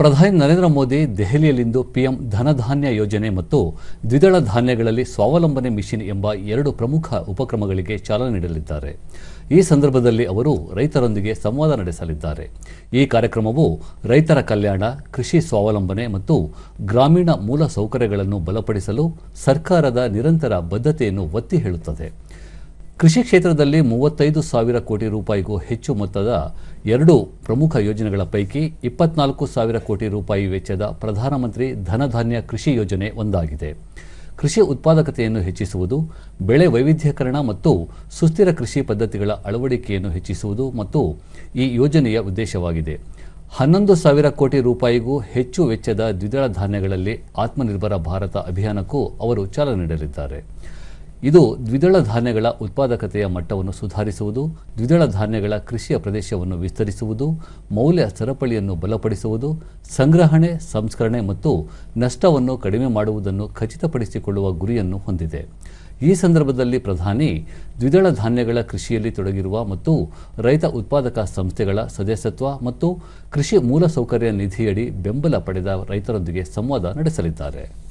ಪ್ರಧಾನಿ ನರೇಂದ್ರ ಮೋದಿ ದೆಹಲಿಯಲ್ಲಿಂದು ಪಿಎಂ ಧನಧಾನ್ಯ ಯೋಜನೆ ಮತ್ತು ದ್ವಿದಳ ಧಾನ್ಯಗಳಲ್ಲಿ ಸ್ವಾವಲಂಬನೆ ಮಿಷನ್ ಎಂಬ ಎರಡು ಪ್ರಮುಖ ಉಪಕ್ರಮಗಳಿಗೆ ಚಾಲನೆ ನೀಡಲಿದ್ದಾರೆ. ಈ ಸಂದರ್ಭದಲ್ಲಿ ಅವರು ರೈತರೊಂದಿಗೆ ಸಂವಾದ ನಡೆಸಲಿದ್ದಾರೆ. ಈ ಕಾರ್ಯಕ್ರಮವು ರೈತರ ಕಲ್ಯಾಣ, ಕೃಷಿ ಸ್ವಾವಲಂಬನೆ ಮತ್ತು ಗ್ರಾಮೀಣ ಮೂಲ ಸೌಕರ್ಯಗಳನ್ನು ಬಲಪಡಿಸಲು ಸರ್ಕಾರದ ನಿರಂತರ ಬದ್ಧತೆಯನ್ನು ಒತ್ತಿ ಹೇಳುತ್ತದೆ. ಕೃಷಿ ಕ್ಷೇತ್ರದಲ್ಲಿ ಮೂವತ್ತೈದು ಸಾವಿರ ಕೋಟಿ ರೂಪಾಯಿಗೂ ಹೆಚ್ಚು ಮೊತ್ತದ ಎರಡು ಪ್ರಮುಖ ಯೋಜನೆಗಳ ಪೈಕಿ ಇಪ್ಪತ್ನಾಲ್ಕು ಸಾವಿರ ಕೋಟಿ ರೂಪಾಯಿ ವೆಚ್ಚದ ಪ್ರಧಾನಮಂತ್ರಿ ಧನಧಾನ್ಯ ಕೃಷಿ ಯೋಜನೆ ಒಂದಾಗಿದೆ. ಕೃಷಿ ಉತ್ಪಾದಕತೆಯನ್ನು ಹೆಚ್ಚಿಸುವುದು, ಬೆಳೆ ವೈವಿಧ್ಯಕರಣ ಮತ್ತು ಸುಸ್ಥಿರ ಕೃಷಿ ಪದ್ಧತಿಗಳ ಅಳವಡಿಕೆಯನ್ನು ಹೆಚ್ಚಿಸುವುದು ಮತ್ತು ಈ ಯೋಜನೆಯ ಉದ್ದೇಶವಾಗಿದೆ. ಹನ್ನೊಂದು ಸಾವಿರ ಕೋಟಿ ರೂಪಾಯಿಗೂ ಹೆಚ್ಚು ವೆಚ್ಚದ ದ್ವಿದಳ ಧಾನ್ಯಗಳಲ್ಲಿ ಆತ್ಮನಿರ್ಭರ ಭಾರತ ಅಭಿಯಾನಕ್ಕೂ ಅವರು ಚಾಲನೆ ನೀಡಲಿದ್ದಾರೆ. ಇದು ದ್ವಿದಳ ಧಾನ್ಯಗಳ ಉತ್ಪಾದಕತೆಯ ಮಟ್ಟವನ್ನು ಸುಧಾರಿಸುವುದು, ದ್ವಿದಳ ಧಾನ್ಯಗಳ ಕೃಷಿಯ ಪ್ರದೇಶವನ್ನು ವಿಸ್ತರಿಸುವುದು, ಮೌಲ್ಯ ಸರಪಳಿಯನ್ನು ಬಲಪಡಿಸುವುದು, ಸಂಗ್ರಹಣೆ, ಸಂಸ್ಕರಣೆ ಮತ್ತು ನಷ್ಟವನ್ನು ಕಡಿಮೆ ಮಾಡುವುದನ್ನು ಖಚಿತಪಡಿಸಿಕೊಳ್ಳುವ ಗುರಿಯನ್ನು ಹೊಂದಿದೆ. ಈ ಸಂದರ್ಭದಲ್ಲಿ ಪ್ರಧಾನಿ, ದ್ವಿದಳ ಧಾನ್ಯಗಳ ಕೃಷಿಯಲ್ಲಿ ತೊಡಗಿರುವ ಮತ್ತು ರೈತ ಉತ್ಪಾದಕ ಸಂಸ್ಥೆಗಳ ಸದಸ್ಯತ್ವ ಮತ್ತು ಕೃಷಿ ಮೂಲಸೌಕರ್ಯ ನಿಧಿಯಡಿ ಬೆಂಬಲ ಪಡೆದ ರೈತರೊಂದಿಗೆ ಸಂವಾದ ನಡೆಸಲಿದ್ದಾರೆ.